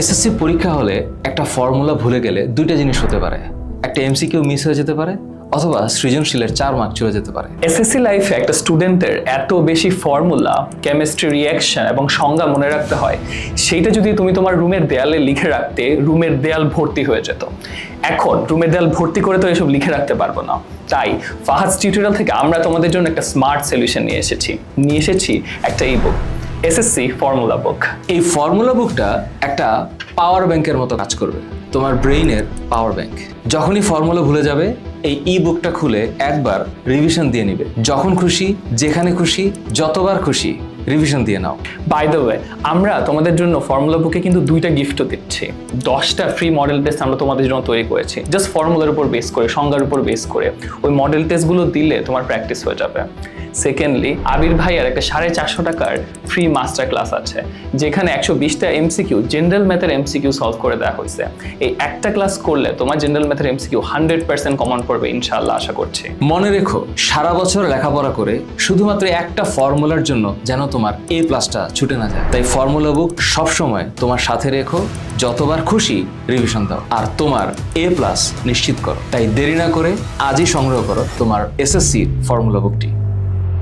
SSC পরীক্ষা হলে একটা ফর্মুলা ভুলে গেলে দুইটা জিনিস হতে পারে। একটা এমসিকিউ মিস হয়ে যেতে পারে, অথবা সৃজনশীলের চার মার্ক চলে যেতে পারে। এসএসসি লাইফে একটা স্টুডেন্টের এত বেশি ফর্মুলা কেমিস্ট্রি রিয়াকশন এবং সংজ্ঞা মনে রাখতে হয়, সেইটা যদি তুমি তোমার রুমের দেয়ালে লিখে রাখতে, রুমের দেয়াল ভর্তি হয়ে যেত। এখন রুমের দেয়াল ভর্তি করে তো এসব লিখে রাখতে পারব না। তাই ফাহাজ টিউটোরিয়াল থেকে আমরা তোমাদের জন্য একটা স্মার্ট সলিউশন নিয়ে এসেছি। নিয়ে এসেছি একটা ই বুক এসএসসি ফর্মুলা বুক এই ফর্মুলা বুকটা একটা পাওয়ার ব্যাংকের মতো কাজ করবে তোমার ব্রেইনের পাওয়ার ব্যাংক যখনই ফর্মুলা ভুলে যাবে এই ই বুকটা খুলে একবার রিভিশন দিয়ে নিবে। যখন খুশি যেখানে খুশি যতবার খুশি রিভিশন দিয়ে নাও। বাই দ্য ওয়ে আমরা তোমাদের জন্য ফর্মুলা বুকে কিন্তু দুইটা গিফটও দিচ্ছি। দশটা ফ্রি মডেল টেস্ট আমরা তোমাদের জন্য তৈরি করেছি। জাস্ট ফর্মুলার উপর বেস করে সংজ্ঞার উপর বেস করে। ওই মডেল টেস্টগুলো দিলে তোমার প্র্যাকটিস হয়ে যাবে। সেকেন্ডলি আবির ভাইয়ার একটা সাড়ে চারশো টাকার ফ্রি মাস্টার ক্লাস আছে, যেখানে একশো বিশটা এমসিকিউ জেনারেল ম্যাথের এমসিকিউ সলভ করে দেওয়া হয়েছে। এই একটা ক্লাস করলে তোমার জেনারেল ম্যাথের এমসিকিউ হান্ড্রেড পার্সেন্ট কমন পড়বে ইনশাআল্লাহ আশা করছি। মনে রেখো, সারা বছর লেখাপড়া করে শুধুমাত্র একটা ফর্মুলার জন্য যেন তোমার এ প্লাসটা ছুটে না যায়। তাই ফর্মুলা বুক সবসময় তোমার সাথে রেখো, যতবার খুশি রিভিশন দাও। আর তোমার এ প্লাস নিশ্চিত করো। তাই দেরি না করে আজই সংগ্রহ করো তোমার এসএসসির ফর্মুলা বুকটি